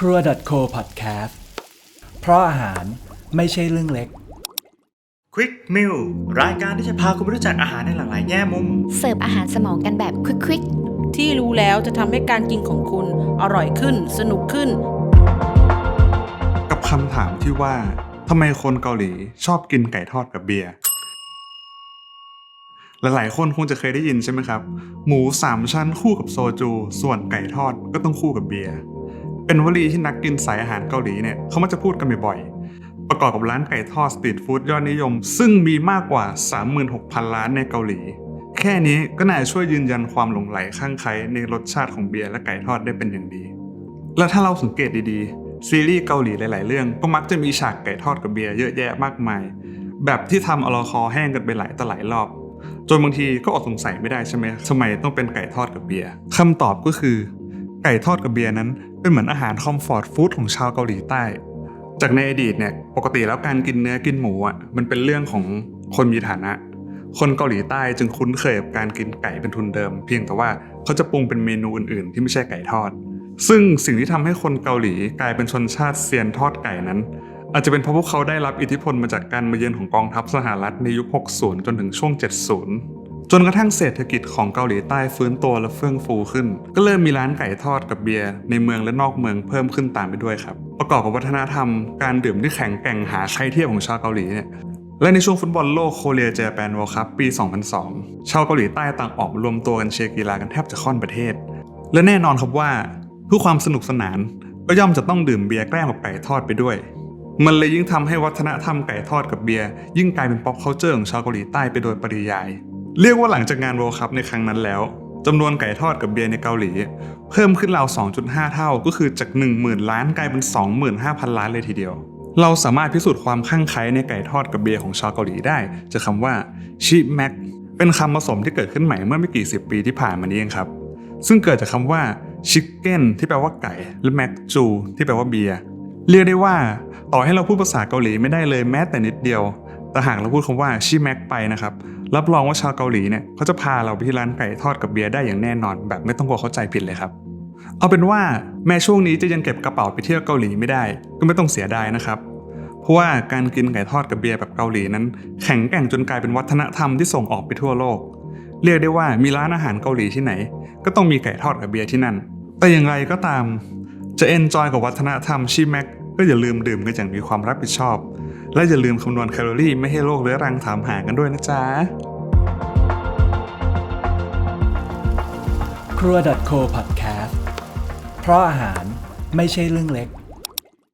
ครัว .co podcast เพราะอาหารไม่ใช่เรื่องเล็ก Quick Meal รายการที่จะพาคุณไปรู้จักอาหารในหลากหลายแง่มุม เสิร์ฟอาหารสมองกันแบบควิกที่รู้แล้วจะทำให้การกินของคุณอร่อยขึ้น สนุกขึ้น กับคำถามที่ว่าทำไมคนเกาหลีชอบกินไก่ทอดกับเบียร์ หลายๆ คนคงจะเคยได้ยินใช่ไหมครับ หมูสามชั้นคู่กับโซจู ส่วนไก่ทอดก็ต้องคู่กับเบียร์ เป็นวลีที่นักกินสายอาหารเกาหลีเนี่ยเขามักจะพูดกันบ่อยๆ ประกอบกับร้านไก่ทอดสตรีทฟู้ดยอดนิยม ซึ่งมีมากกว่า 36,000ร้านในเกาหลี แค่นี้ก็น่าจะช่วยยืนยันความหลงไหลข้างใครในรสชาติของเบียร์และไก่ทอดได้เป็นอย่างดี และถ้าเราสังเกตดีๆ ซีรีส์เกาหลีหลาย ๆ เรื่องก็มักจะมีฉากไก่ทอดกับเบียร์เยอะแยะมากมาย แบบที่ทำเอาเราคอแห้งกันไปหลายต่อหลายรอบจนบางทีก็อดสงสัยไม่ได้ใช่ไหมทำไมต้องเป็นไก่ทอดกับเบียร์คำตอบก็คือ ไก่ทอดกับเบียร์นั้นเป็นเหมือนอาหารคอมฟอร์ตฟู้ดของชาวเกาหลีใต้ จากในอดีตเนี่ยปกติแล้วการกินเนื้อกินหมูอะมันเป็นเรื่องของคนมีฐานะ คนเกาหลีใต้จึงคุ้นเคยกับการกินไก่เป็นทุนเดิม เพียงแต่ว่าเขาจะปรุงเป็นเมนูอื่นๆ ที่ไม่ใช่ไก่ทอด ซึ่งสิ่งที่ทำให้คนเกาหลีกลายเป็นชนชาติเซียนทอดไก่นั้น อาจจะเป็นเพราะพวกเขาได้รับอิทธิพลมาจากการมาเยือนของกองทัพสหรัฐในยุค 60 จนถึงช่วง 70 จนกระทั่งเศรษฐกิจของเกาหลีใต้ฟื้นตัวและเฟื่องฟูขึ้น ก็เริ่มมีร้านไก่ทอดกับเบียร์ในเมืองและนอกเมืองเพิ่มขึ้นตามไปด้วยครับ ประกอบกับวัฒนธรรมการดื่มที่แข็งแกร่งหาใครเทียบของชาวเกาหลีเนี่ยและในช่วงฟุตบอลโลกโคเรียเจแปนวอลคัพปี 2002 ชาวเกาหลีใต้ต่างออกมารวมตัวกันเชียร์กีฬากันแทบจะค่อนประเทศ และแน่นอนครับว่าเพื่อความสนุกสนานก็ย่อมจะต้องดื่มเบียร์แกล้มกับไก่ทอดไปด้วย มันเลยยิ่งทำให้วัฒนธรรมไก่ทอดกับเบียร์ยิ่งกลายเป็น pop culture ของชาวเกาหลีใต้ไปโดยปริยาย เรียกว่าหลังจากงาน World Cup ในครั้งนั้นแล้วจำนวนไก่ทอดกับเบียร์ในเกาหลี เพิ่มขึ้นราว 2.5 เท่าก็คือจาก 10,000 ล้านกลายเป็น 25,000 ล้านเลยทีเดียว เราสามารถพิสูจน์ความคลั่งไคล้ในไก่ทอดกับเบียร์ของชาวเกาหลีได้จากคำว่าชิแม็กเป็นคำผสมที่เกิดขึ้นใหม่เมื่อไม่กี่สิบปีที่ผ่านมานี้เองครับ ซึ่งเกิดจากคำว่าชิคเก้นที่แปลว่าไก่ และแม็กจูที่แปลว่าเบียร์เรียกได้ว่าต่อให้เราพูดภาษาเกาหลีไม่ได้เลยแม้แต่นิดเดียว แต่หากเราพูดคำว่าชิแม็กไปนะครับ รับรองว่าชาวเกาหลีเนี่ยเขาจะพาเราไปที่ร้านไก่ทอดกับเบียร์ได้อย่างแน่นอน แบบไม่ต้องกลัวเข้าใจผิดเลยครับ เอาเป็นว่าแม้ช่วงนี้จะยังเก็บกระเป๋าไปเที่ยวเกาหลีไม่ได้ ก็ไม่ต้องเสียดายนะครับ เพราะว่าการกินไก่ทอดกับเบียร์แบบเกาหลีนั้น แข็งแกร่งจนกลายเป็นวัฒนธรรมที่ส่งออกไปทั่วโลก เรียกได้ว่ามีร้านอาหารเกาหลีที่ไหน ก็ต้องมีไก่ทอดกับเบียร์ที่นั่น แต่อย่างไรก็ตาม จะเอนจอยกับวัฒนธรรมชิแม็กก็อย่าลืมดื่มกันอย่างมีความรับผิดชอบ และอย่าลืมคำนวณแคลอรี่ไม่ให้โรคเรื้อรังถามหากันด้วยนะจ๊ะ ครัว .co podcast เพราะอาหารไม่ใช่เรื่องเล็ก